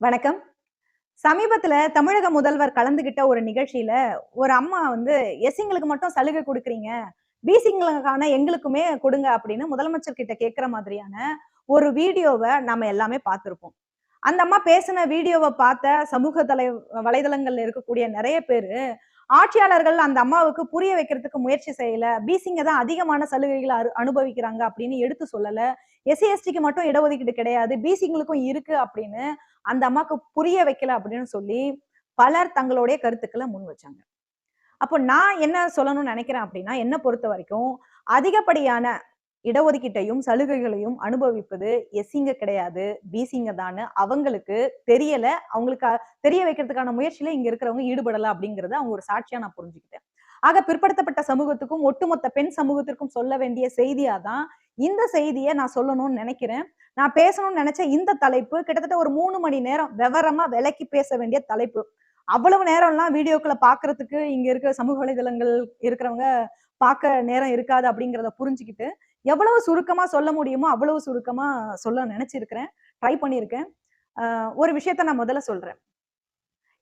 வணக்கம். சமீபத்துல தமிழக முதல்வர் கலந்துகிட்ட ஒரு நிகழ்ச்சியில ஒரு அம்மா வந்து எஸ்சிங்களுக்கு மட்டும் சலுகை கொடுக்குறீங்க. பிசிங்களுக்கான எங்களுக்குமே கொடுங்க அப்படின்னு முதலமைச்சர் கிட்ட கேட்கிற மாதிரியான ஒரு வீடியோவை நாம எல்லாமே பார்த்திருப்போம். அந்த அம்மா பேசின வீடியோவை பார்த்த சமூக தலை வலைதளங்கள்ல இருக்கக்கூடிய நிறைய பேரு ஆட்சியாளர்கள் அந்த அம்மாவுக்கு புரிய வைக்கிறதுக்கு முயற்சி செய்யல. பிசிங்க தான் அதிகமான சலுகைகளை அனுபவிக்கிறாங்க அப்படின்னு எடுத்து சொல்லல. எஸ்சி எஸ்டிக்கு மட்டும் இடஒதுக்கீடு கிடையாது. பிசிங்களுக்கும் இருக்கு அப்படின்னு அந்த அம்மாக்கு புரிய வைக்கல அப்படின்னு சொல்லி பலர் தங்களுடைய கருத்துக்களை முன் வச்சாங்க. அப்போ நான் என்ன சொல்லணும்னு நினைக்கிறேன் அப்படின்னா என்ன பொறுத்த வரைக்கும் அதிகப்படியான இடஒதுக்கீட்டையும் சலுகைகளையும் அனுபவிப்பது எஸ்சிங்க கிடையாது பிசிங்க தான் அவங்களுக்கு தெரியல. அவங்களுக்கு தெரிய வைக்கிறதுக்கான முயற்சியில இங்க இருக்கிறவங்க ஈடுபடல அப்படிங்கறத அவங்க ஒரு சாட்சியா நான் புரிஞ்சுக்கிட்டேன். ஆக பிற்படுத்தப்பட்ட சமூகத்துக்கும் ஒட்டுமொத்த பெண் சமூகத்திற்கும் சொல்ல வேண்டிய செய்தியா தான் இந்த செய்தியை நான் சொல்லணும்னு நினைக்கிறேன். நான் பேசணும்னு நினைச்ச இந்த தலைப்பு கிட்டத்தட்ட ஒரு மூணு மணி நேரம் விவரமா விலைக்கு பேச வேண்டிய தலைப்பு. அவ்வளவு நேரம்லாம் வீடியோக்களை பாக்குறதுக்கு இங்க இருக்க சமூக வலைதளங்கள் இருக்கிறவங்க பார்க்க நேரம் இருக்காது அப்படிங்கிறத புரிஞ்சுக்கிட்டு எவ்வளவு சுருக்கமா சொல்ல முடியுமோ அவ்வளவு சுருக்கமா சொல்ல நினைச்சிருக்கிறேன். ட்ரை பண்ணியிருக்கேன். ஆஹ் ஒரு விஷயத்த நான் முதல்ல சொல்றேன்.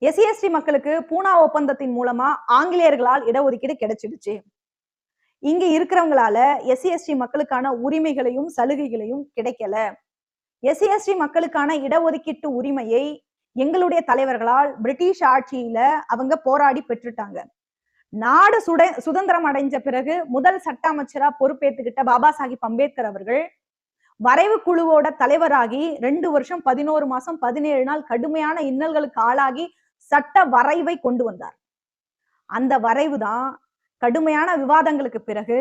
எஸ்சி எஸ்டி மக்களுக்கு பூனா ஒப்பந்தத்தின் மூலமா ஆங்கிலேயர்களால் இடஒதுக்கீடு கிடைச்சிடுச்சு. இங்க இருக்கிறவங்களால எஸ்சி எஸ்டி மக்களுக்கான உரிமைகளையும் சலுகைகளையும் கிடைக்கல. எஸ்சி எஸ்டி மக்களுக்கான இடஒதுக்கீட்டு உரிமையை எங்களுடைய தலைவர்களால் பிரிட்டிஷ் ஆட்சியில அவங்க போராடி பெற்றுட்டாங்க. நாடு சுட சுதந்திரம் அடைஞ்ச பிறகு முதல் சட்ட அமைச்சரா பொறுப்பேற்றுக்கிட்ட பாபா சாஹிப் அம்பேத்கர் அவர்கள் வரைவு குழுவோட தலைவராகி ரெண்டு வருஷம் பதினோரு மாசம் பதினேழு நாள் கடுமையான இன்னல்களுக்கு ஆளாகி சட்ட வரைவை கொண்டு வந்தார். அந்த வரைவு தான் கடுமையான விவாதங்களுக்கு பிறகு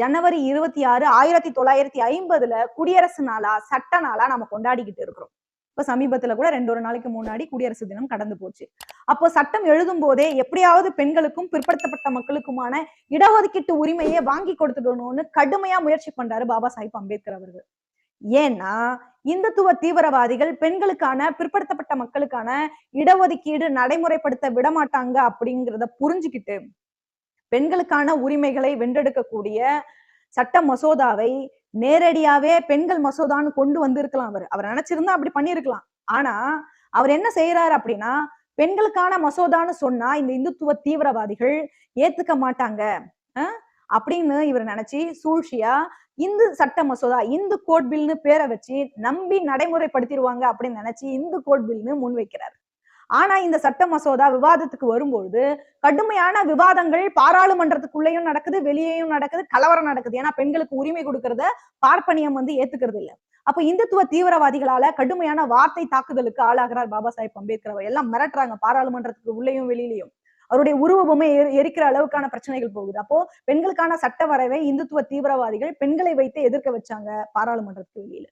ஜனவரி இருபத்தி ஆறு ஆயிரத்தி தொள்ளாயிரத்தி ஐம்பதுல குடியரசு நாளா சட்ட நாளா நம்ம கொண்டாடிக்கிட்டு இருக்கிறோம். இப்ப சமீபத்துல கூட ரெண்டு ஒரு நாளைக்கு முன்னாடி குடியரசு தினம் கடந்து போச்சு. அப்போ சட்டம் எழுதும் போதே எப்படியாவது பெண்களுக்கும் பிற்படுத்தப்பட்ட மக்களுக்குமான இடஒதுக்கீட்டு உரிமையை வாங்கி கொடுத்துடணும்னு கடுமையா முயற்சி பண்றாரு பாபா சாஹிப் அம்பேத்கர் அவர்கள். ஏன்னா இந்துத்துவ தீவிரவாதிகள் பெண்களுக்கான பிற்படுத்தப்பட்ட மக்களுக்கான இடஒதுக்கீடு நடைமுறைப்படுத்த விடமாட்டாங்க அப்படிங்கிறத புரிஞ்சுக்கிட்டு பெண்களுக்கான உரிமைகளை வென்றெடுக்கக்கூடிய சட்ட மசோதாவை நேரடியாவே பெண்கள் மசோதான்னு கொண்டு வந்திருக்கலாம் அவர். அவர் நினைச்சிருந்தா அப்படி பண்ணிருக்கலாம். ஆனா அவர் என்ன செய்யறாரு அப்படின்னா பெண்களுக்கான மசோதான்னு சொன்னா இந்த இந்துத்துவ தீவிரவாதிகள் ஏத்துக்க மாட்டாங்க. அப்படின்னு இவர் நினைச்சு சூழ்ச்சியா இந்து சட்ட மசோதா இந்து கோட் பில்னு பேரை வச்சு நம்பி நடைமுறைப்படுத்திடுவாங்க அப்படின்னு நினைச்சு இந்து கோட் பில்னு முன்வைக்கிறார் ஆனா இந்த சட்ட மசோதா விவாதத்துக்கு வரும்பொழுது கடுமையான விவாதங்கள் பாராளுமன்றத்துக்குள்ளேயும் நடக்குது வெளியேயும் நடக்குது கலவரம் நடக்குது. ஏன்னா பெண்களுக்கு உரிமை கொடுக்கறத பார்ப்பனியம் வந்து ஏத்துக்கிறது இல்ல அப்ப இந்துத்துவ தீவிரவாதிகளால கடுமையான வார்த்தை தாக்குதலுக்கு ஆளாகிறார் பாபா சாஹிப் அம்பேத்கர் அவர் எல்லாம் மிரட்டுறாங்க பாராளுமன்றத்துக்கு உள்ளேயும் வெளியிலையும். அவருடைய உருவ எரி- எரிக்கிற அளவுக்கான பிரச்சனைகள் போகுது. அப்போ பெண்களுக்கான சட்ட வரைவை இந்துத்துவ தீவிரவாதிகள் பெண்களை வைத்து எதிர்க்க வச்சாங்க பாராளுமன்றத்துக்கு வெளியில.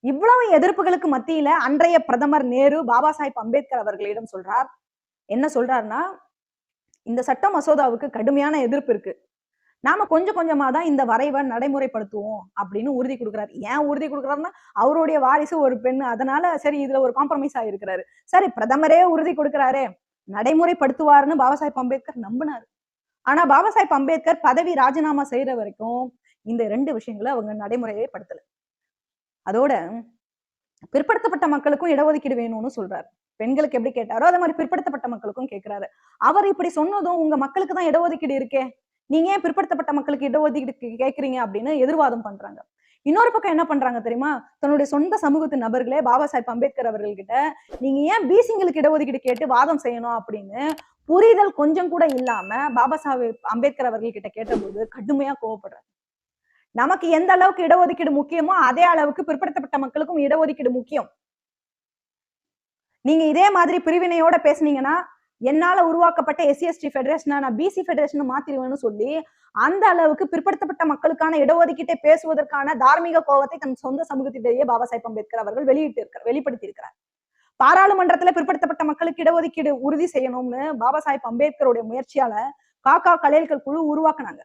இவ்வளவு எதிர்ப்புகளுக்கு மத்தியில அன்றைய பிரதமர் நேரு பாபா சாஹிப் அம்பேத்கர் அவர்களிடம் சொல்றார். என்ன சொல்றாருன்னா இந்த சட்ட மசோதாவுக்கு கடுமையான எதிர்ப்பு இருக்கு. நாம கொஞ்சம் கொஞ்சமா தான் இந்த வரைவை நடைமுறைப்படுத்துவோம் அப்படின்னு உறுதி கொடுக்குறாரு. ஏன் உறுதி கொடுக்குறாருன்னா அவருடைய வாரிசு ஒரு பெண் அதனால சரி இதுல ஒரு காம்ப்ரமைஸ் ஆயிருக்கிறாரு. சரி பிரதமரே உறுதி கொடுக்குறாரே. நடைமுறைப்படுத்துவாருன்னு பாபா சாஹிப் அம்பேத்கர் நம்பினாரு. ஆனா பாபா சாஹிப் அம்பேத்கர் பதவி ராஜினாமா செய்யற வரைக்கும் இந்த ரெண்டு விஷயங்களை அவங்க நடைமுறையே படுத்தல. அதோட பிற்படுத்தப்பட்ட மக்களுக்கும் இடஒதுக்கீடு வேணும்னு சொல்றாரு. பெண்களுக்கு எப்படி கேட்டாரோ அதே மாதிரி பிற்படுத்தப்பட்ட மக்களுக்கும் கேட்கிறாரு அவர் இப்படி சொன்னதும் உங்க மக்களுக்கு தான் இடஒதுக்கீடு இருக்கே. நீங்க ஏன் பிற்படுத்தப்பட்ட மக்களுக்கு இடஒதுக்கீடு கேட்கறீங்க அப்படின்னு எதிர்வாதம் பண்றாங்க. இன்னொரு பக்கம் என்ன பண்றாங்க தெரியுமா? தன்னுடைய சொந்த சமூகத்து நபர்களே பாபா சாஹிப் அம்பேத்கர் அவர்கள்கிட்ட நீங்க ஏன் பிசிங்களுக்கு இடஒதுக்கீடு கேட்டு வாதம் செய்யணும்? அப்படின்னு புரிதல் கொஞ்சம் கூட இல்லாம பாபா சாஹிப் அம்பேத்கர் அவர்கள் கிட்ட கேட்டபோது கடுமையா கோவப்படுறாரு. நமக்கு எந்த அளவுக்கு இடஒதுக்கீடு முக்கியமோ அதே அளவுக்கு பிற்படுத்தப்பட்ட மக்களுக்கும் இடஒதுக்கீடு முக்கியம். நீங்க இதே மாதிரி பிரிவினையோட பேசுனீங்கன்னா என்னால உருவாக்கப்பட்ட எஸ்சிஎஸ்டி ஃபெடரேஷனை நான் பிசி ஃபெடரேஷன் மாத்திருவேன்னு சொல்லி அந்த அளவுக்கு பிற்படுத்தப்பட்ட மக்களுக்கான இடஒதுக்கீட்டை பேசுவதற்கான தார்மீக கோபத்தை தன் சொந்த சமூகத்திலேயே பாபா சாஹிப் அம்பேத்கர் அவர்கள் வெளியிட்டு இருக்கிறார் வெளிப்படுத்தி இருக்கிறார் பாராளுமன்றத்துல பிற்படுத்தப்பட்ட மக்களுக்கு இடஒதுக்கீடு உறுதி செய்யணும்னு பாபா சாஹிப் அம்பேத்கருடைய முயற்சியால காக்கா கலையல்கள் குழு உருவாக்குனாங்க.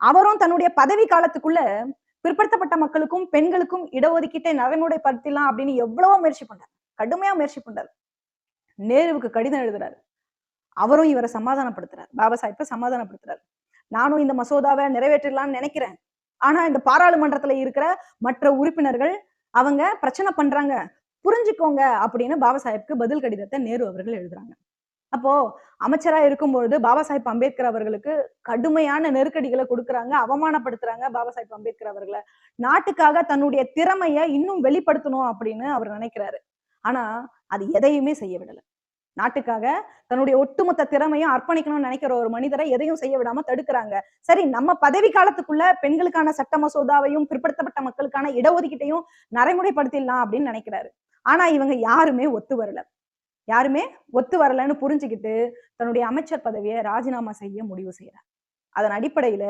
அவரும் தன்னுடைய பதவி காலத்துக்குள்ள பிற்படுத்தப்பட்ட மக்களுக்கும் பெண்களுக்கும் இடஒதுக்கீட்டை நடைமுறைப்படுத்தலாம் அப்படின்னு எவ்வளவோ முயற்சி பண்றாரு. கடுமையா முயற்சி பண்றாரு. நேருவுக்கு கடிதம் எழுதுறாரு. அவரும் இவரை சமாதானப்படுத்துறாரு. பாபா சாஹிப்பை சமாதானப்படுத்துறாரு. நானும் இந்த மசோதாவை நிறைவேற்றலாம்னு நினைக்கிறேன். ஆனா இந்த பாராளுமன்றத்துல இருக்கிற மற்ற உறுப்பினர்கள் அவங்க பிரச்சனை பண்றாங்க. புரிஞ்சுக்கோங்க அப்படின்னு பாபா சாஹிப்க்கு பதில் கடிதத்தை நேரு அவர்கள் எழுதுறாங்க. அப்போ அமைச்சரா இருக்கும்பொழுது பாபா சாஹிப் அம்பேத்கர் அவர்களுக்கு கடுமையான நெருக்கடிகளை கொடுக்கறாங்க அவமானப்படுத்துறாங்க பாபா சாஹிப் அம்பேத்கர் அவர்களை. நாட்டுக்காக தன்னுடைய திறமைய இன்னும் வெளிப்படுத்தணும் அப்படின்னு அவர் நினைக்கிறாரு. ஆனா அது எதையுமே செய்ய விடல நாட்டுக்காக தன்னுடைய ஒட்டுமொத்த திறமையும் அர்ப்பணிக்கணும்னு நினைக்கிற ஒரு மனிதரை எதையும் செய்ய விடாம தடுக்கிறாங்க. சரி நம்ம பதவி காலத்துக்குள்ள பெண்களுக்கான சட்ட மசோதாவையும் பிற்படுத்தப்பட்ட மக்களுக்கான இடஒதுக்கீட்டையும் நடைமுறைப்படுத்திடலாம் அப்படின்னு நினைக்கிறாரு. ஆனா இவங்க யாருமே ஒத்து வரல. யாருமே ஒத்து வரலன்னு புரிஞ்சுக்கிட்டு தன்னுடைய அமைச்சர் பதவியை ராஜினாமா செய்ய முடிவு செய்யறார். அதன் அடிப்படையில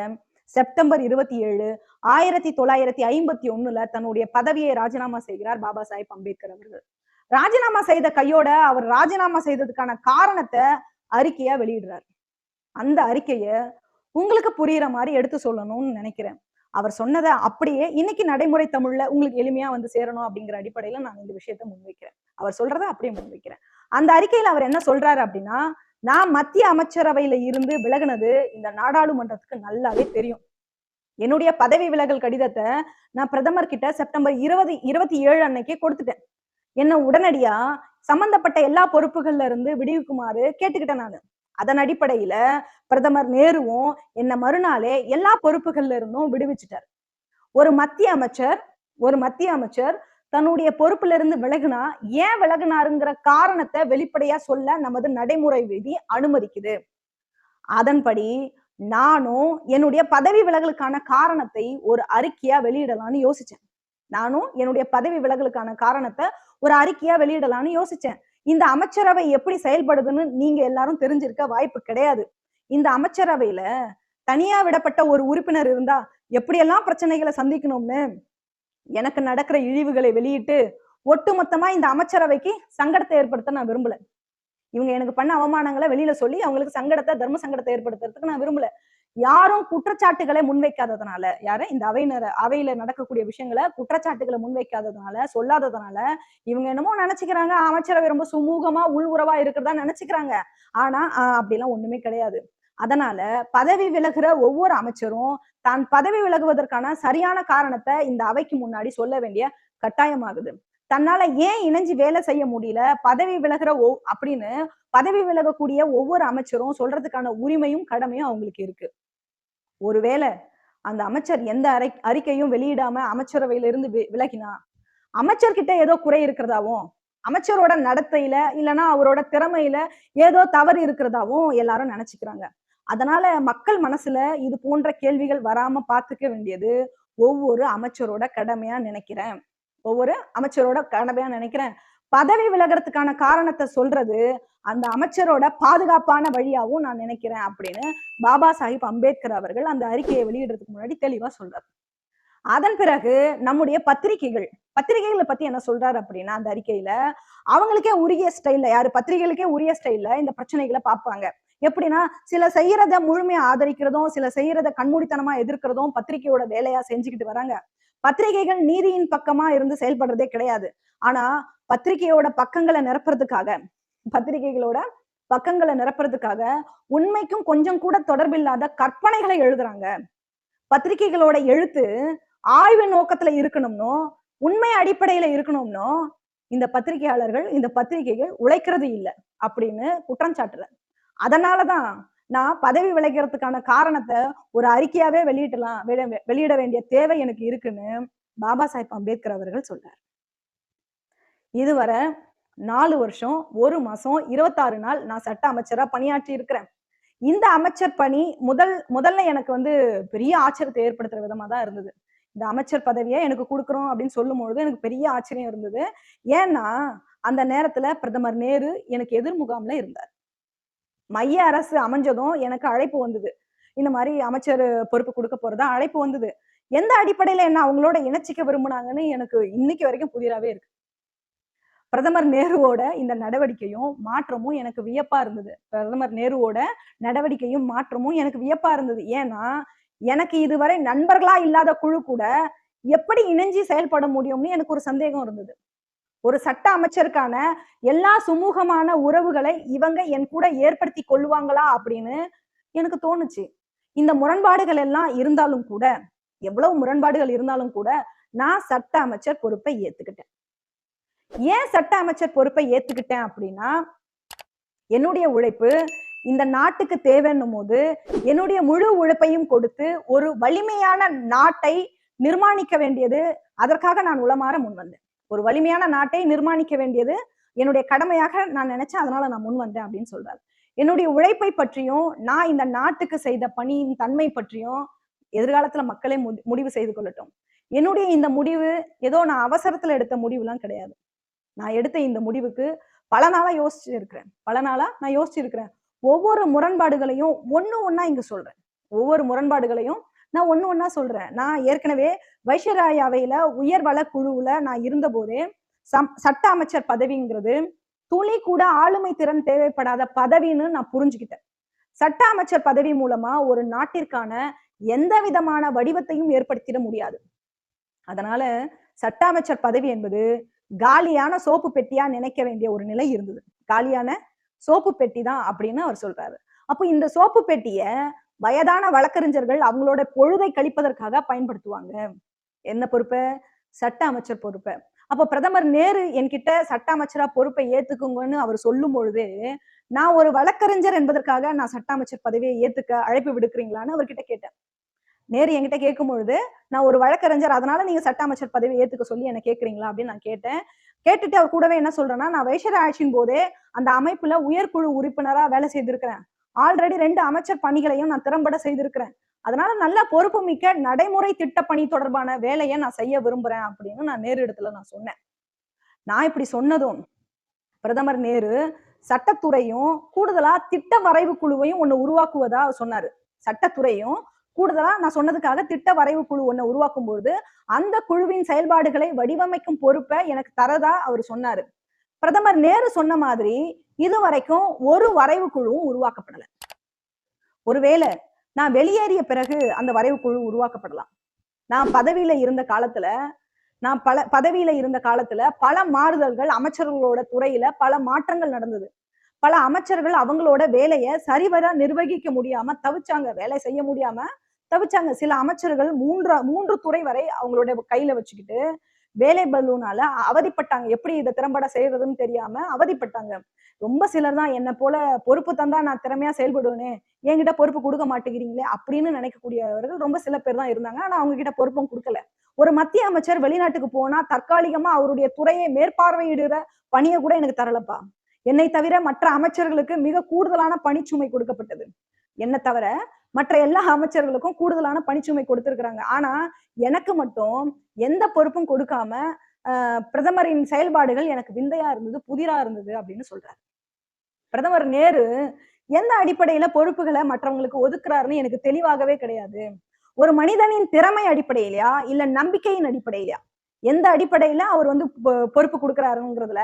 செப்டம்பர் இருபத்தி ஏழு ஆயிரத்தி தொள்ளாயிரத்தி ஐம்பத்தி ஒண்ணுல தன்னுடைய பதவியை ராஜினாமா செய்கிறார் பாபா சாஹிப் அம்பேத்கர் அவர்கள். ராஜினாமா செய்த கையோட அவர் ராஜினாமா செய்ததுக்கான காரணத்தை அறிக்கையா வெளியிடுறார். அந்த அறிக்கைய உங்களுக்கு புரியுற மாதிரி எடுத்து சொல்லணும்னு நினைக்கிறேன். அவர் சொன்னதை அப்படியே இன்னைக்கு நடைமுறை தமிழ்ல உங்களுக்கு எளிமையா வந்து சேரணும் அப்படிங்கிற அடிப்படையில நான் இந்த விஷயத்த முன்வைக்கிறேன். அவர் சொல்றதை அப்படியே முன்வைக்கிறேன். அந்த அறிக்கையில அவர் என்ன சொல்றாரு அப்படின்னா நான் மத்திய அமைச்சரவையில இருந்து விலகினது இந்த நாடாளுமன்றத்துக்கு நல்லாவே தெரியும். என்னுடைய பதவி விலகல் கடிதத்தை நான் பிரதமர் கிட்ட செப்டம்பர் இருபது இருபத்தி ஏழு அன்னைக்கே கொடுத்துட்டேன். என்ன உடனடியா சம்பந்தப்பட்ட எல்லா பொறுப்புகள்ல இருந்து விடுவிக்குமாறு கேட்டுக்கிட்டேன் நான். அதன் அடிப்படையில பிரதமர் நேருவும் என்ன மறுநாளே எல்லா பொறுப்புகள்ல இருந்தும் விடுவிச்சிட்டார். ஒரு மத்திய அமைச்சர் ஒரு மத்திய அமைச்சர் தன்னுடைய பொறுப்புல இருந்து விலகுனா ஏன் விலகுனாருங்கிற காரணத்தை வெளிப்படையா சொல்ல நமது நடைமுறை விதி அனுமதிக்குது. அதன்படி நானும் என்னுடைய பதவி விலகலுக்கான காரணத்தை ஒரு அறிக்கையா வெளியிடலாம்னு யோசிச்சேன். நானும் என்னுடைய பதவி விலகலுக்கான காரணத்தை ஒரு அறிக்கையா வெளியிடலாம்னு யோசிச்சேன். இந்த அமைச்சரவை எப்படி செயல்படுதுன்னு நீங்க எல்லாரும் தெரிஞ்சிருக்க வாய்ப்பு கிடையாது. இந்த அமைச்சரவையில தனியா விடப்பட்ட ஒரு உறுப்பினர் இருந்தா எப்படியெல்லாம் பிரச்சனைகளை சந்திக்கணும்னு எனக்கு நடக்கிற இழிவுகளை வெளியிட்டு ஒட்டுமொத்தமா இந்த அமைச்சரவைக்கு சங்கடத்தை ஏற்படுத்த நான் விரும்பல. இவங்க எனக்கு பண்ண அவமானங்களை வெளியில சொல்லி அவங்களுக்கு சங்கடத்தை தர்ம சங்கடத்தை ஏற்படுத்துறதுக்கு நான் விரும்பல. யாரும் குற்றச்சாட்டுகளை முன்வைக்காததுனால யாரு? இந்த அவையினர் அவையில நடக்கக்கூடிய விஷயங்களை குற்றச்சாட்டுகளை முன்வைக்காததுனால சொல்லாததுனால இவங்க என்னமோ நினைச்சுக்கிறாங்க. அமைச்சரவை ரொம்ப சுமூகமா உள் உறவா இருக்கிறதா நினைச்சுக்கிறாங்க. ஆனா ஆஹ் அப்படிலாம் ஒண்ணுமே கிடையாது. அதனால பதவி விலகுற ஒவ்வொரு அமைச்சரும் தான் பதவி விலகுவதற்கான சரியான காரணத்தை இந்த அவைக்கு முன்னாடி சொல்ல வேண்டிய கட்டாயமாகுது. தன்னால ஏன் இணைஞ்சு வேலை செய்ய முடியல? பதவி விலகுற ஒ அப்படின்னு பதவி விலகக்கூடிய ஒவ்வொரு அமைச்சரும் சொல்றதுக்கான உரிமையும் கடமையும் அவங்களுக்கு இருக்கு. ஒருவேளை அந்த அமைச்சர் எந்த அறை அறிக்கையும் வெளியிடாம அமைச்சரவையில இருந்து வி- விலகினா? அமைச்சர்கிட்ட ஏதோ குறை இருக்கிறதாவும் அமைச்சரோட நடத்தையில இல்லைன்னா அவரோட திறமையில ஏதோ தவறு இருக்கிறதாவும் எல்லாரும் நினைச்சுக்கிறாங்க. அதனால மக்கள் மனசுல இது போன்ற கேள்விகள் வராம பாத்துக்க வேண்டியது ஒவ்வொரு அமைச்சரோட கடமையா நினைக்கிறேன். ஒவ்வொரு அமைச்சரோட கடமையா நினைக்கிறேன். பதவி விலகிறதுக்கான காரணத்தை சொல்றது அந்த அமைச்சரோட பாதுகாப்பான வழியாவும் நான் நினைக்கிறேன் அப்படின்னு பாபா சாஹிப் அம்பேத்கர் அவர்கள் அந்த அறிக்கையை வெளியிடுறதுக்கு முன்னாடி தெளிவா சொல்றாரு. அதன் பிறகு நம்முடைய பத்திரிகைகள் பத்திரிகைகளை பத்தி என்ன சொல்றாரு அப்படின்னா அந்த அறிக்கையில அவங்களுக்கே உரிய ஸ்டைல்ல யாரு பத்திரிகைகளுக்கே உரிய ஸ்டைல்ல இந்த பிரச்சனைகளை பார்ப்பாங்க. எப்படின்னா சில செய்யறத முழுமையா ஆதரிக்கிறதும் சில செய்யறத கண்மூடித்தனமா எதிர்க்கிறதும் பத்திரிகையோட வேலையா செஞ்சுக்கிட்டு வராங்க. பத்திரிகைகள் நீதியின் பக்கமா இருந்து செயல்படுறதே கிடையாது. ஆனா பத்திரிகையோட பக்கங்களை நிரப்புறதுக்காக பத்திரிகைகளோட பக்கங்களை நிரப்புறதுக்காக உண்மைக்கும் கொஞ்சம் கூட தொடர்பில்லாத கற்பனைகளை எழுதுறாங்க. பத்திரிகைகளோட எழுத்து ஆய்வு நோக்கத்துல இருக்கணும்னோ உண்மை அடிப்படையில இருக்கணும்னோ இந்த பத்திரிகையாளர்கள் இந்த பத்திரிகைகள் உழைக்கிறது இல்லை அப்படின்னு குற்றம் சாட்டுறேன் அதனாலதான் நான் பதவி விளைக்கிறதுக்கான காரணத்தை ஒரு அறிக்கையாவே வெளியிடலாம் வெளி- வெளியிட வேண்டிய தேவை எனக்கு இருக்குன்னு பாபா சாஹிப் அம்பேத்கர் அவர்கள் சொல்றார். இதுவரை நாலு வருஷம் ஒரு மாசம் இருபத்தாறு நாள் நான் சட்ட அமைச்சரா பணியாற்றி இருக்கிறேன். இந்த அமைச்சர் பணி முதல் முதல்ல எனக்கு வந்து பெரிய ஆச்சரியத்தை ஏற்படுத்துற விதமா தான் இருந்தது. இந்த அமைச்சர் பதவியை எனக்கு கொடுக்குறோம் அப்படின்னு சொல்லும் பொழுது எனக்கு பெரிய ஆச்சரியம் இருந்தது. ஏன்னா அந்த நேரத்துல பிரதமர் நேரு எனக்கு எதிர் முகாம்ல இருந்தார். மைய அரசு அமைஞ்சதும் எனக்கு அழைப்பு வந்தது. இந்த மாதிரி அமைச்சர் பொறுப்பு கொடுக்க போறதா அழைப்பு வந்தது. எந்த அடிப்படையில என்ன அவங்களோட இணைச்சிக்க விரும்புனாங்கன்னு எனக்கு இன்னைக்கு வரைக்கும் புதிராவே இருக்கு. பிரதமர் நேருவோட இந்த நடவடிக்கையும் மாற்றமும் எனக்கு வியப்பா இருந்தது. பிரதமர் நேருவோட நடவடிக்கையும் மாற்றமும் எனக்கு வியப்பா இருந்தது. ஏன்னா எனக்கு இதுவரை நண்பர்களா இல்லாத குழு கூட எப்படி இணைஞ்சு செயல்பட முடியும்னு எனக்கு ஒரு சந்தேகம் இருந்தது. ஒரு சட்ட அமைச்சருக்கான எல்லா சுமூகமான உறவுகளை இவங்க என் கூட ஏற்படுத்தி கொள்ளுவாங்களா அப்படின்னு எனக்கு தோணுச்சு. இந்த முரண்பாடுகள் எல்லாம் இருந்தாலும் கூட எவ்வளவு முரண்பாடுகள் இருந்தாலும் கூட நான் சட்ட அமைச்சர் பொறுப்பை ஏத்துக்கிட்டேன். ஏன் சட்ட அமைச்சர் பொறுப்பை ஏத்துக்கிட்டேன் அப்படின்னா என்னுடைய உழைப்பு இந்த நாட்டுக்கு தேவைன்னும் போது என்னுடைய முழு உழைப்பையும் கொடுத்து ஒரு வலிமையான நாட்டை நிர்மாணிக்க வேண்டியது அதற்காக நான் உளமாற முன் வந்தேன் ஒரு வலிமையான நாட்டை நிர்மாணிக்க வேண்டியது என்னுடைய கடமையாக நான் நினைச்சேன் அதனால நான் முன் வந்தேன் அப்படின்னு சொல்றாரு. என்னுடைய உழைப்பை பற்றியும் நான் இந்த நாட்டுக்கு செய்த பணியின் தன்மை பற்றியும் எதிர்காலத்துல மக்களே முடிவு செய்து கொள்ளட்டும். என்னுடைய இந்த முடிவு ஏதோ நான் அவசரத்துல எடுத்த முடிவுலாம் கிடையாது. நான் எடுத்த இந்த முடிவுக்கு பல நாளா யோசிச்சு இருக்கிறேன் பல நாளா நான் யோசிச்சு இருக்கிறேன் ஒவ்வொரு முரண்பாடுகளையும் ஒண்ணு ஒண்ணா இங்க சொல்றேன். ஒவ்வொரு முரண்பாடுகளையும் நான் ஒண்ணு ஒன்னா சொல்றேன். நான் ஏற்கனவே வைஷ்யராய் அவையில உயர்வள குழுவுல நான் இருந்த போதே சம் சட்ட அமைச்சர் பதவிங்கிறது துளி கூட ஆளுமை திறன் தேவைப்படாத பதவின்னு நான் புரிஞ்சுக்கிட்டேன். சட்ட அமைச்சர் பதவி மூலமா ஒரு நாட்டிற்கான எந்த விதமான வடிவத்தையும் ஏற்படுத்திட முடியாது. அதனால சட்ட அமைச்சர் பதவி என்பது காலியான சோப்பு பெட்டியா நினைக்க வேண்டிய ஒரு நிலை இருந்தது. காலியான சோப்பு பெட்டி தான் அப்படின்னு அவர் சொல்றாரு. அப்போ இந்த சோப்பு பெட்டிய வயதான வழக்கறிஞர்கள் அவங்களோட பொழுதை கழிப்பதற்காக பயன்படுத்துவாங்க. என்ன பொறுப்பை? சட்ட அமைச்சர் பொறுப்பை. அப்போ பிரதமர் நேரு என்கிட்ட சட்ட அமைச்சரா பொறுப்பை ஏத்துக்குங்கன்னு அவர் சொல்லும் பொழுது நான் ஒரு வழக்கறிஞர் என்பதற்காக நான் சட்ட அமைச்சர் பதவியை ஏத்துக்க அழைப்பு விடுக்கிறீங்களான்னு அவர்கிட்ட கேட்டேன். நேரு என்கிட்ட கேட்கும் பொழுது நான் ஒரு வழக்கறிஞர் அதனால நீங்க சட்ட அமைச்சர் பதவி ஏத்துக்க சொல்லி என்ன கேக்குறீங்களா அப்படின்னு நான் கேட்டேன். கேட்டுட்டு அவர் கூடவே என்ன சொல்றேன்னா நான் வைஷர ஆட்சியின் போதே அந்த அமைப்புல உயர்குழு உறுப்பினரா வேலை செய்திருக்கிறேன். ஆல்ரெடி ரெண்டு அமைச்சர் பணிகளையும் நான் திறம்பட செய்திருக்கிறேன். அதனால நல்ல பொறுப்பு மிக்க நடைமுறை திட்டப்பணி தொடர்பான வேலையை நான் செய்ய விரும்புறேன் அப்படின்னு நான் நேரு இடத்துல நான் சொன்னேன். நான் இப்படி சொன்னதும் பிரதமர் நேரு சட்டத்துறையும் கூடுதலா திட்ட வரைவு குழுவையும் ஒண்ணு உருவாக்குவதா சொன்னாரு. சட்டத்துறையும் கூடுதலா நான் சொன்னதுக்காக திட்ட வரைவு குழு ஒண்ணு உருவாக்கும் போது அந்த குழுவின் செயல்பாடுகளை வடிவமைக்கும் பொறுப்பை எனக்கு தரதா அவர் சொன்னாரு. பிரதமர் நேரு சொன்ன மாதிரி இதுவரைக்கும் ஒரு வரைவு குழுவும் உருவாக்கப்படல. ஒருவேளை நான் வெளியேறிய பிறகு அந்த வரைவு குழு உருவாக்கப்படலாம். நான் பதவியில இருந்த காலத்துல நான் பல பதவியில இருந்த காலத்துல பல மாறுதல்கள் அமைச்சர்களோட துறையில பல மாற்றங்கள் நடந்தது. பல அமைச்சர்கள் அவங்களோட வேலையை சரிவர நிர்வகிக்க முடியாம தவிச்சாங்க வேலை செய்ய முடியாம தவிச்சாங்க சில அமைச்சர்கள் மூன்று மூன்று துறை வரை அவங்களோட கையில வச்சுக்கிட்டு வேலை பலூனால அவதிப்பட்டாங்க. எப்படி இதை திறம்பட செய்யறதுன்னு தெரியாம அவதிப்பட்டாங்க. ரொம்ப சிலர் தான் என்ன போல பொறுப்பு தந்தா நான் திறமையா செயல்படுவேனே என்கிட்ட பொறுப்பு கொடுக்க மாட்டேங்கிறீங்களே அப்படின்னு நினைக்கக்கூடியவர்கள் ரொம்ப சில பேர் தான் இருந்தாங்க. ஆனா அவங்க கிட்ட பொறுப்பும் கொடுக்கல. ஒரு மத்திய அமைச்சர் வெளிநாட்டுக்கு போனா தற்காலிகமா அவருடைய துறையை மேற்பார்வையிடுற பணியை கூட எனக்கு தரலப்பா. என்னை தவிர மற்ற அமைச்சர்களுக்கு மிக கூடுதலான பணிச்சுமை கொடுக்கப்பட்டது. என்ன தவிர மற்ற எல்லா அமைச்சர்களுக்கும் கூடுதலான பணிச்சுமை கொடுத்திருக்கிறாங்க. ஆனா எனக்கு மட்டும் எந்த பொறுப்பும் கொடுக்காம ஆஹ், பிரதமரின் செயல்பாடுகள் எனக்கு விந்தையா இருந்தது புதிரா இருந்தது அப்படின்னு சொல்றாரு. பிரதமர் நேரு எந்த அடிப்படையில பொறுப்புகளை மற்றவங்களுக்கு ஒதுக்குறாருன்னு எனக்கு தெளிவாகவே கிடையாது. ஒரு மனிதனின் திறமை அடிப்படையிலயா இல்ல நம்பிக்கையின் அடிப்படையிலயா? எந்த அடிப்படையில அவர் வந்து பொ- பொறுப்பு கொடுக்குறாருங்கிறதுல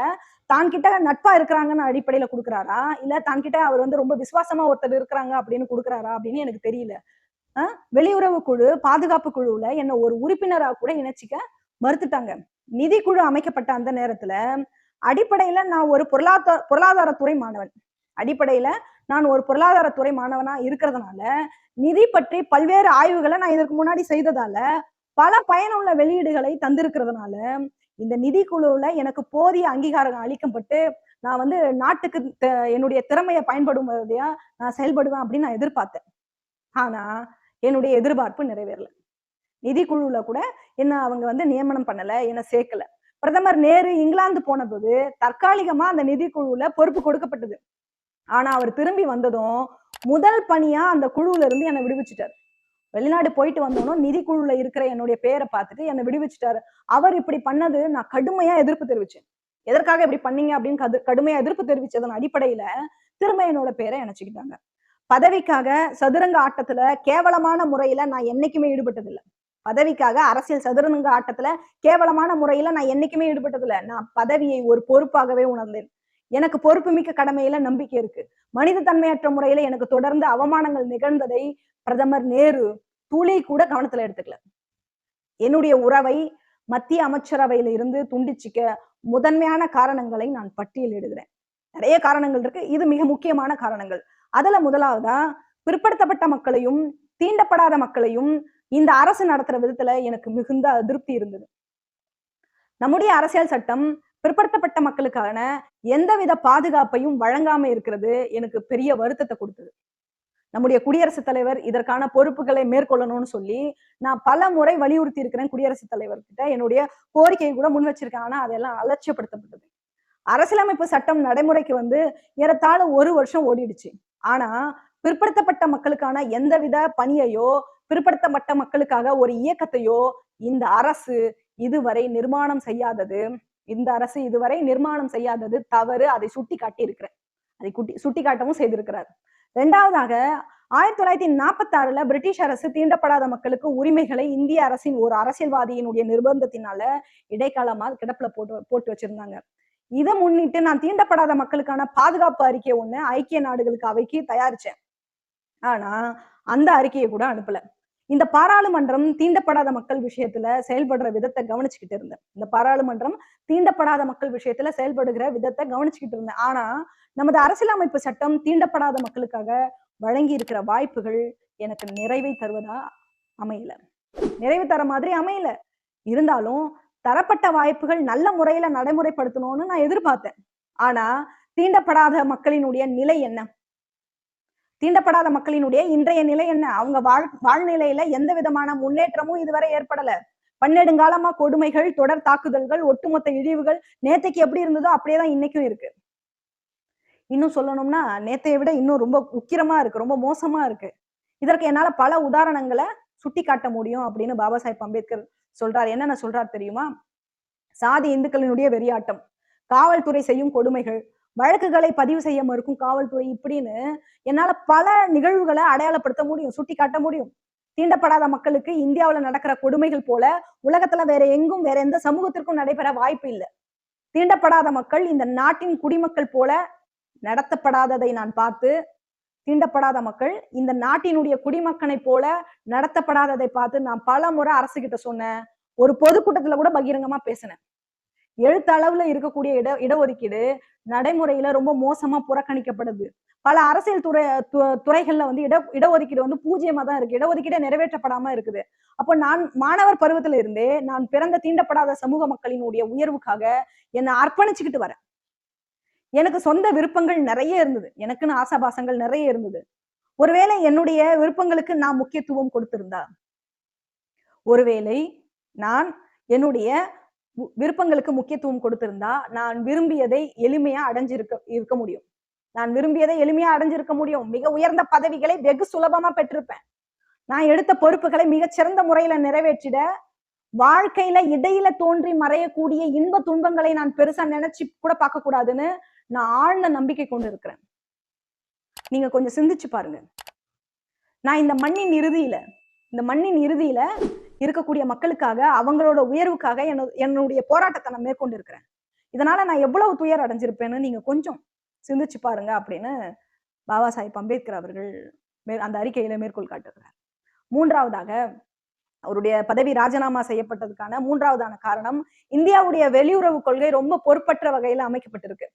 தான் கிட்ட நட்பா இருக்கிறாங்கன்னு அடிப்படையில கொடுக்குறாரா? இல்ல தான் கிட்ட அவர் வந்து ரொம்ப விசுவாசமா ஒருத்தர் இருக்கிறாங்க அப்படின்னு கொடுக்குறாரா அப்படின்னு எனக்கு தெரியல. வெளியுறவு குழு பாதுகாப்பு குழுவுல என்ன ஒரு உறுப்பினரா கூட இணைச்சிக்க மறுத்துட்டாங்க. நிதிக்குழு அமைக்கப்பட்ட அந்த நேரத்துல அடிப்படையில நான் ஒரு பொருளாதார பொருளாதாரத்துறை மாணவன். அடிப்படையில நான் ஒரு பொருளாதாரத்துறை மாணவனா இருக்கிறதுனால நிதி பற்றி பல்வேறு ஆய்வுகளை நான் இதற்கு முன்னாடி செய்ததால பல பயனுள்ள வெளியீடுகளை தந்திருக்கிறதுனால இந்த நிதி குழுவுல எனக்கு போதிய அங்கீகாரம் அளிக்கப்பட்டு நான் வந்து நாட்டுக்கு என்னுடைய திறமையை பயன்படும்படியா நான் செயல்படுவேன் அப்படின்னு நான் எதிர்பார்த்தேன். ஆனா என்னுடைய எதிர்பார்ப்பு நிறைவேறல. நிதி குழுவுல கூட என்ன அவங்க வந்து நியமனம் பண்ணல என்ன சேர்க்கல. பிரதமர் நேரு இங்கிலாந்து போன போது தற்காலிகமா அந்த நிதி குழுவுல பொறுப்பு கொடுக்கப்பட்டது. ஆனா அவர் திரும்பி வந்ததும் முதல் பணியா அந்த குழுவுல இருந்து என்னை விடுவிச்சுட்டாரு. வெளிநாடு போயிட்டு வந்தோனும் நிதி குழுல இருக்கிற என்னுடைய பேரை பார்த்துட்டு என்னை விடுவிச்சுட்டாரு. அவர் இப்படி பண்ணது நான் கடுமையா எதிர்ப்பு தெரிவிச்சேன். எதற்காக இப்படி பண்ணீங்க அப்படின்னு கடுமையா எதிர்ப்பு தெரிவிச்சதன் அடிப்படையில திரும்ப என்னோட பேரை இணைச்சுக்கிட்டாங்க. பதவிக்காக சதுரங்க ஆட்டத்துல கேவலமான முறையில நான் என்னைக்குமே ஈடுபட்டதில்லை. பதவிக்காக அரசியல் சதுரங்க ஆட்டத்துல கேவலமான முறையில நான் என்னைக்குமே ஈடுபட்டதில்லை. நான் பதவியை ஒரு பொறுப்பாகவே உணர்ந்தேன். எனக்கு பொறுப்புமிக்க கடமையில நம்பிக்கை இருக்கு. மனித தன்மையற்ற முறையில எனக்கு தொடர்ந்து அவமானங்கள் நிகழ்ந்ததை பிரதமர் நேரு துளி கூட கவனத்துல எடுத்துக்கல. என்னுடைய உறவை மத்திய அமைச்சரவையில இருந்து துண்டிச்சிக்க முதன்மையான காரணங்களை நான் பட்டியலிடுகிறேன் நிறைய காரணங்கள் இருக்கு. இது மிக முக்கியமான காரணங்கள். அதுல முதலாவதா பிற்படுத்தப்பட்ட மக்களையும் தீண்டப்படாத மக்களையும் இந்த அரசு நடத்துற விதத்துல எனக்கு மிகுந்த அதிருப்தி இருந்தது. நம்முடைய அரசியல் சட்டம் பிற்படுத்தப்பட்ட மக்களுக்கான எந்தவித பாதுகாப்பையும் வழங்காம இருக்கிறது எனக்கு பெரிய வருத்தத்தை கொடுத்தது. நம்முடைய குடியரசுத் தலைவர் இதற்கான பொறுப்புகளை மேற்கொள்ளணும்னு சொல்லி நான் பல முறை வலியுறுத்தி இருக்கிறேன் குடியரசுத் தலைவர்கிட்ட. என்னுடைய கோரிக்கையை கூட முன் வச்சிருக்கேன். ஆனா அதெல்லாம் அலட்சியப்படுத்தப்பட்டது. அரசியலமைப்பு சட்டம் நடைமுறைக்கு வந்து ஏறத்தாழ ஒரு வருஷம் ஓடிடுச்சு. ஆனா பிற்படுத்தப்பட்ட மக்களுக்கான எந்தவித பணியையோ பிற்படுத்தப்பட்ட மக்களுக்காக ஒரு இயக்கத்தையோ இந்த அரசு இதுவரை நிர்மாணம் செய்யாதது இந்த அரசு இதுவரை நிர்மாணம் செய்யாதது தவறு. அதை சுட்டி காட்டியிருக்கிறேன் அதை குட்டி சுட்டி காட்டவும் செய்திருக்கிறார். இரண்டாவதாக ஆயிரத்தி தொள்ளாயிரத்தி நாற்பத்தி ஆறுல பிரிட்டிஷ் அரசு தீண்டப்படாத மக்களுக்கு உரிமைகளை இந்திய அரசின் ஒரு அரசியல்வாதியினுடைய நிர்பந்தத்தினால இடைக்காலமா கிடப்புல போட்டு போட்டு வச்சிருந்தாங்க. இதை முன்னிட்டு நான் தீண்டப்படாத மக்களுக்கான பாதுகாப்பு அறிக்கை ஒண்ணு ஐக்கிய நாடுகளுக்கு அவைக்கு தயாரிச்சேன். ஆனா அந்த அறிக்கையை கூட அனுப்பல. இந்த பாராளுமன்றம் தீண்டப்படாத மக்கள் விஷயத்துல செயல்படுற விதத்தை கவனிச்சுக்கிட்டு இருந்தேன். இந்த பாராளுமன்றம் தீண்டப்படாத மக்கள் விஷயத்துல செயல்படுகிற விதத்தை கவனிச்சுக்கிட்டு இருந்தேன். ஆனா நமது அரசியலமைப்பு சட்டம் தீண்டப்படாத மக்களுக்காக வழங்கி இருக்கிற வாய்ப்புகள் எனக்கு நிறைவை தருவதா அமையல. நிறைவு தர மாதிரி அமையல. இருந்தாலும் தரப்பட்ட வாய்ப்புகள் நல்ல முறையில நடைமுறைப்படுத்தணும்னு நான் எதிர்பார்த்தேன். ஆனா தீண்டப்படாத மக்களினுடைய நிலை என்ன? தீண்டப்படாத மக்களினுடைய இன்றைய நிலை என்ன? அவங்க வாழ் வாழ்நிலையில எந்த விதமான முன்னேற்றமும் இதுவரை ஏற்படல. பன்னெடுங்காலமா கொடுமைகள் தொடர் தாக்குதல்கள் ஒட்டுமொத்த இழிவுகள் நேத்தைக்கு எப்படி இருந்ததோ அப்படியேதான் இன்னைக்கும் இருக்கு. இன்னும் சொல்லணும்னா நேத்தைய விட இன்னும் ரொம்ப உக்கிரமா இருக்கு ரொம்ப மோசமா இருக்கு. இதற்கு என்னால பல உதாரணங்களை சுட்டி காட்ட முடியும் அப்படின்னு பாபா சாஹிப் அம்பேத்கர் சொல்றார். என்னென்ன சொல்றார் தெரியுமா? சாதி இந்துக்களினுடைய வெறியாட்டம் காவல்துறை செய்யும் கொடுமைகள் வழக்குகளை பதிவு செய்ய மறுக்கும் காவல்துறை இப்படின்னு என்னால பல நிகழ்வுகளை அடையாளப்படுத்த முடியும் சுட்டி காட்ட முடியும். தீண்டப்படாத மக்களுக்கு இந்தியாவுல நடக்கிற கொடுமைகள் போல உலகத்துல வேற எங்கும் வேற எந்த சமூகத்திற்கும் நடைபெற வாய்ப்பு இல்லை. தீண்டப்படாத மக்கள் இந்த நாட்டின் குடிமக்கள் போல நடத்தப்படாததை நான் பார்த்து தீண்டப்படாத மக்கள் இந்த நாட்டினுடைய குடிமக்கனை போல நடத்தப்படாததை பார்த்து நான் பல முறை அரசு கிட்ட சொன்னேன். ஒரு பொதுக்கூட்டத்துல கூட பகிரங்கமா பேசினேன். எழுத்தளவுல இருக்கக்கூடிய இட இடஒதுக்கீடு நடைமுறையில ரொம்ப மோசமா புறக்கணிக்கப்படுது. பல அரசியல் துறை து- துறைகள்ல வந்து இட இடஒதுக்கீடு வந்து பூஜ்ஜியமா தான் இருக்கு. இடஒதுக்கீடே நிறைவேற்றப்படாம இருக்குது. அப்போ நான் மாணவர் பருவத்துல இருந்தே நான் பிறந்த தீண்டப்படாத சமூக மக்களினுடைய உயர்வுக்காக என்னை அர்ப்பணிச்சுக்கிட்டு வரேன். எனக்கு சொந்த விருப்பங்கள் நிறைய இருந்தது. எனக்குன்னு ஆசாபாசங்கள் நிறைய இருந்தது. ஒருவேளை என்னுடைய விருப்பங்களுக்கு நான் முக்கியத்துவம் கொடுத்திருந்தா ஒருவேளை நான் என்னுடைய விருப்பங்களுக்கு முக்கியத்துவம் கொடுத்திருந்தா நான் விரும்பியதை எளிமையா அடைஞ்சிருக்க இருக்க முடியும். நான் விரும்பியதை எளிமையா அடைஞ்சிருக்க முடியும். மிக உயர்ந்த பதவிகளை வெகு சுலபமா பெற்றிருப்பேன். நான் எடுத்த பொறுப்புகளை மிகச்சிறந்த முறையில நிறைவேற்றிட வாழ்க்கையில இடையில தோன்றி மறையக்கூடிய இன்ப துன்பங்களை நான் பெருசா நினைச்சு கூட பார்க்க கூடாதுன்னு நான் ஆழ்ந்த நம்பிக்கை கொண்டு இருக்கிறேன் நீங்க கொஞ்சம் சிந்திச்சு பாருங்க. நான் இந்த மண்ணின் இறுதியில இந்த மண்ணின் இறுதியில இருக்கக்கூடிய மக்களுக்காக அவங்களோட உயர்வுக்காக என்னுடைய போராட்டத்தை நான் மேற்கொண்டு இருக்கிறேன் இதனால நான் எவ்வளவு துயர் அடைஞ்சிருப்பேன்னு நீங்க கொஞ்சம் சிந்திச்சு பாருங்க அப்படின்னு பாபா சாஹிப் அம்பேத்கர் அவர்கள் அந்த அறிக்கையில மேற்கோள் காட்டுகிறார். மூன்றாவதாக அவருடைய பதவி ராஜினாமா செய்யப்பட்டதுக்கான மூன்றாவதான காரணம் இந்தியாவுடைய வெளியுறவு கொள்கை ரொம்ப பொறுப்பற்ற வகையில அமைக்கப்பட்டிருக்கு.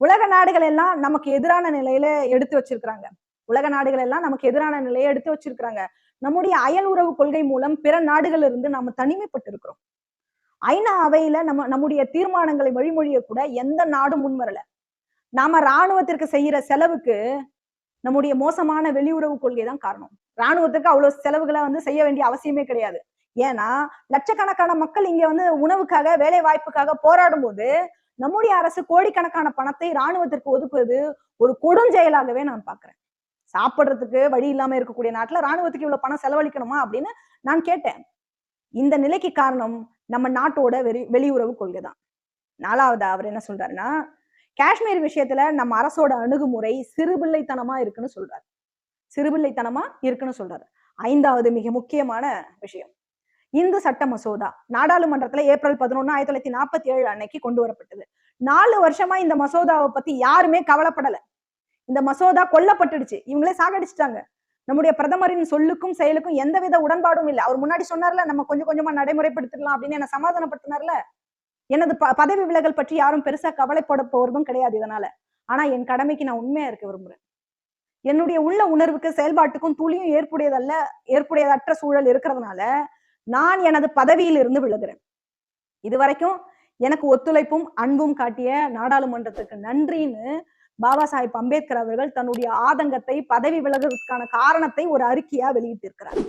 உலக நாடுகள் எல்லாம் நமக்கு எதிரான நிலையில எடுத்து வச்சிருக்கிறாங்க. உலக நாடுகள் எல்லாம் நமக்கு எதிரான நிலையை எடுத்து வச்சிருக்கிறாங்க. நம்முடைய அயல் உறவு கொள்கை மூலம் பிற நாடுகள் இருந்து நாம தனிமைப்பட்டு இருக்கிறோம் ஐநா அவையில நம்ம நம்முடைய தீர்மானங்களை வழிமொழிய கூட எந்த நாடும் முன்வரல. நாம ராணுவத்திற்கு செய்யற செலவுக்கு நம்முடைய மோசமான வெளியுறவு கொள்கை தான் காரணம். ராணுவத்துக்கு அவ்வளவு செலவுகளை வந்து செய்ய வேண்டிய அவசியமே கிடையாது. ஏன்னா லட்சக்கணக்கான மக்கள் இங்க வந்து உணவுக்காக வேலை வாய்ப்புக்காக போராடும் போது நம்முடைய அரசு கோடிக்கணக்கான பணத்தை ராணுவத்திற்கு ஒதுக்குவது ஒரு கொடுஞ்செயலாகவே நான் பாக்குறேன் சாப்பிடுறதுக்கு வழி இல்லாம இருக்கக்கூடிய நாட்டுல ராணுவத்துக்கு இவ்வளவு பணம் செலவழிக்கணுமா அப்படின்னு நான் கேட்டேன். இந்த நிலைக்கு காரணம் நம்ம நாட்டோட வெளி வெளியுறவு கொள்கை தான் நாலாவது அவர் என்ன சொல்றாருன்னா காஷ்மீர் விஷயத்துல நம்ம அரசோட அணுகுமுறை சிறுபிள்ளைத்தனமா இருக்குன்னு சொல்றாரு. சிறுபிள்ளைத்தனமா இருக்குன்னு சொல்றாரு. ஐந்தாவது மிக முக்கியமான விஷயம். இந்து சட்ட மசோதா நாடாளுமன்றத்துல ஏப்ரல் பதினொன்னு ஆயிரத்தி தொள்ளாயிரத்தி நாற்பத்தி ஏழு அன்னைக்கு கொண்டு வரப்பட்டது. நாலு வருஷமா இந்த மசோதாவை பத்தி யாருமே கவலைப்படல. இந்த மசோதா கொல்லப்பட்டுடுச்சு. இவங்களே சாகடிச்சிட்டாங்க. நம்முடைய பிரதமரின் சொல்லுக்கும் செயலுக்கும் எந்தவித உடன்பாடும் இல்லை. அவர் முன்னாடி சொன்னார்ல நம்ம கொஞ்சம் கொஞ்சமா நடைமுறைப்படுத்திடலாம் அப்படின்னு என்ன சமாதானப்படுத்தினார்ல. எனது ப- பதவி விலகல் பற்றி யாரும் பெருசா கவலைப்பட போறதும் கிடையாது இதனால. ஆனா என் கடமைக்கு நான் உண்மையா இருக்க விரும்புறேன். என்னுடைய உள்ள உணர்வுக்கு செயல்பாட்டுக்கும் துளியும் ஏற்புடையதல்ல ஏற்புடையதற்ற சூழல் இருக்கிறதுனால நான் எனது பதவியில் இருந்து விலகுறேன். இது வரைக்கும் எனக்கு ஒத்துழைப்பும் அன்பும் காட்டிய நாடாளுமன்றத்துக்கு நன்றின்னு பாபா சாஹிப் அம்பேத்கர் அவர்கள் தன்னுடைய ஆதங்கத்தை பதவி விலகுவதற்கான காரணத்தை ஒரு அறிக்கையா வெளியிட்டிருக்கிறார்.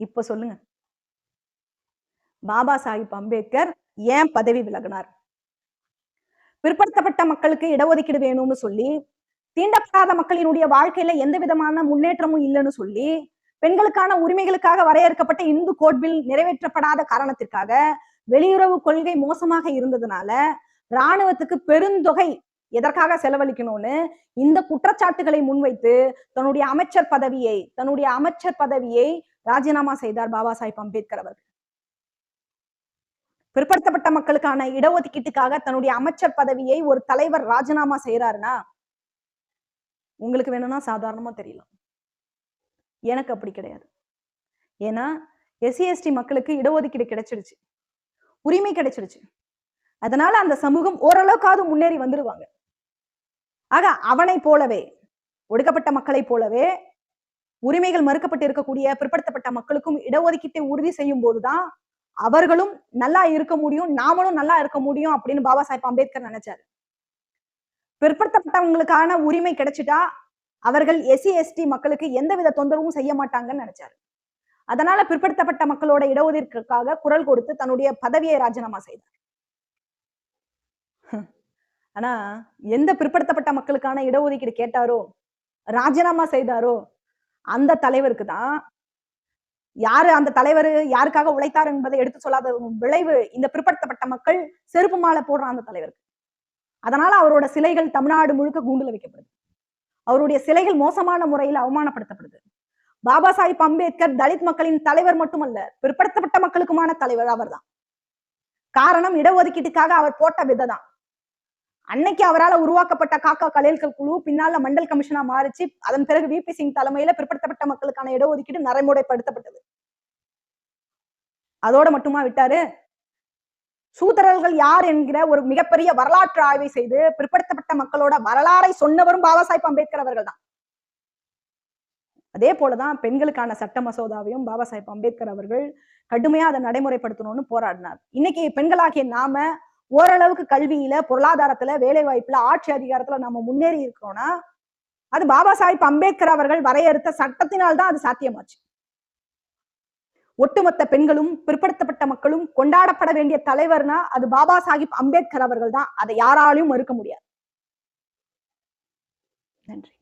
இப்ப சொல்லுங்க. பாபா சாஹிப் அம்பேத்கர் ஏன் பதவி விலகினார்? பிற்படுத்தப்பட்ட மக்களுக்கு இடஒதுக்கீடு வேணும்னு சொல்லி தீண்டப்படாத மக்களினுடைய வாழ்க்கையில எந்த விதமான முன்னேற்றமும் இல்லைன்னு சொல்லி பெண்களுக்கான உரிமைகளுக்காக வரையறுக்கப்பட்ட இந்து கோட்பில் நிறைவேற்றப்படாத காரணத்திற்காக வெளியுறவு கொள்கை மோசமாக இருந்ததுனால ராணுவத்துக்கு பெருந்தொகை எதற்காக செலவழிக்கணும்னு இந்த குற்றச்சாட்டுகளை முன்வைத்து தன்னுடைய அமைச்சர் பதவியை தன்னுடைய அமைச்சர் பதவியை ராஜினாமா செய்தார் பாபா சாஹிப் அம்பேத்கர் அவர்கள். பிற்படுத்தப்பட்ட மக்களுக்கான இடஒதுக்கீட்டுக்காக தன்னுடைய அமைச்சர் பதவியை ஒரு தலைவர் ராஜினாமா செய்யறாருன்னா உங்களுக்கு வேணும்னா சாதாரணமா தெரியலாம். எனக்கு அப்படி கிடையாது. ஏன்னா எஸ்சி எஸ்டி மக்களுக்கு இடஒதுக்கீடு கிடைச்சிடுச்சு. உரிமை கிடைச்சிடுச்சு. அதனால அந்த சமூகம் ஓரளவுக்காவது முன்னேறி வந்துடுவாங்க ஆக அவனை போலவே ஒடுக்கப்பட்ட மக்களை போலவே உரிமைகள் மறுக்கப்பட்டு இருக்கக்கூடிய பிற்படுத்தப்பட்ட மக்களுக்கும் இடஒதுக்கீட்டை உறுதி செய்யும் போதுதான் அவர்களும் நல்லா இருக்க முடியும் நாமளும் நல்லா இருக்க முடியும் அப்படின்னு பாபா சாஹிப் அம்பேத்கர் நினைச்சாரு. பிற்படுத்தப்பட்டவங்களுக்கான உரிமை கிடைச்சிட்டா அவர்கள் எஸ்சி எஸ்டி மக்களுக்கு எந்தவித தொந்தரவும் செய்ய மாட்டாங்கன்னு நினைச்சாரு. அதனால பிற்படுத்தப்பட்ட மக்களோட இடஒதுக்கீட்டுக்காக குரல் கொடுத்து தன்னுடைய பதவியை ராஜினாமா செய்தார். ஆனா எந்த பிற்படுத்தப்பட்ட மக்களுக்கான இடஒதுக்கீடு கேட்டாரோ ராஜினாமா செய்தாரோ அந்த தலைவருக்கு தான் யாரு அந்த தலைவர் யாருக்காக உழைத்தார் என்பதை எடுத்து சொல்லாத விளைவு இந்த பிற்படுத்தப்பட்ட மக்கள் செருப்பு மாலை போடுற அந்த தலைவருக்கு. அதனால அவரோட சிலைகள் தமிழ்நாடு முழுக்க கூண்டுல வைக்கப்படுது. அவருடைய சிலைகள் மோசமான முறையில் அவமானப்படுத்தப்படுது. பாபா சாஹிப் அம்பேத்கர் தலித் மக்களின் தலைவர் மட்டுமல்ல பிற்படுத்தப்பட்ட மக்களுக்குமான தலைவர் அவர்தான். காரணம் இடஒதுக்கீட்டுக்காக அவர் போட்ட விதை தான் அன்னைக்கு அவரால் உருவாக்கப்பட்ட காக்கா கலையல்கள் குழு பின்னால மண்டல் கமிஷனா மாறிச்சு. அதன் பிறகு விபி சிங் தலைமையில பிற்படுத்தப்பட்ட மக்களுக்கான இடஒதுக்கீடு நடைமுறைப்படுத்தப்பட்டது. அதோட மட்டுமா விட்டாரு சூதரர்கள் யார் என்கிற ஒரு மிகப்பெரிய வரலாற்று ஆய்வை செய்து பிற்படுத்தப்பட்ட மக்களோட வரலாறை சொன்னவரும் பாபா சாஹிப் அம்பேத்கர் அவர்கள் தான். அதே போலதான் பெண்களுக்கான சட்ட மசோதாவையும் பாபா சாஹிப் அம்பேத்கர் அவர்கள் கடுமையா அதை நடைமுறைப்படுத்தணும்னு போராடினார். இன்னைக்கு பெண்களாகிய நாம ஓரளவுக்கு கல்வியில பொருளாதாரத்துல வேலை வாய்ப்புல ஆட்சி அதிகாரத்துல நம்ம முன்னேறி இருக்கோம்னா அது பாபா சாஹிப் அம்பேத்கர் அவர்கள் வரையறுத்த சட்டத்தினால் தான் அது சாத்தியமாச்சு. ஒட்டுமொத்த பெண்களும் பிற்படுத்தப்பட்ட மக்களும் கொண்டாடப்பட வேண்டிய தலைவர்னா அது பாபா சாஹிப் அம்பேத்கர் அவர்கள் தான். அதை யாராலையும் மறுக்க முடியாது. நன்றி.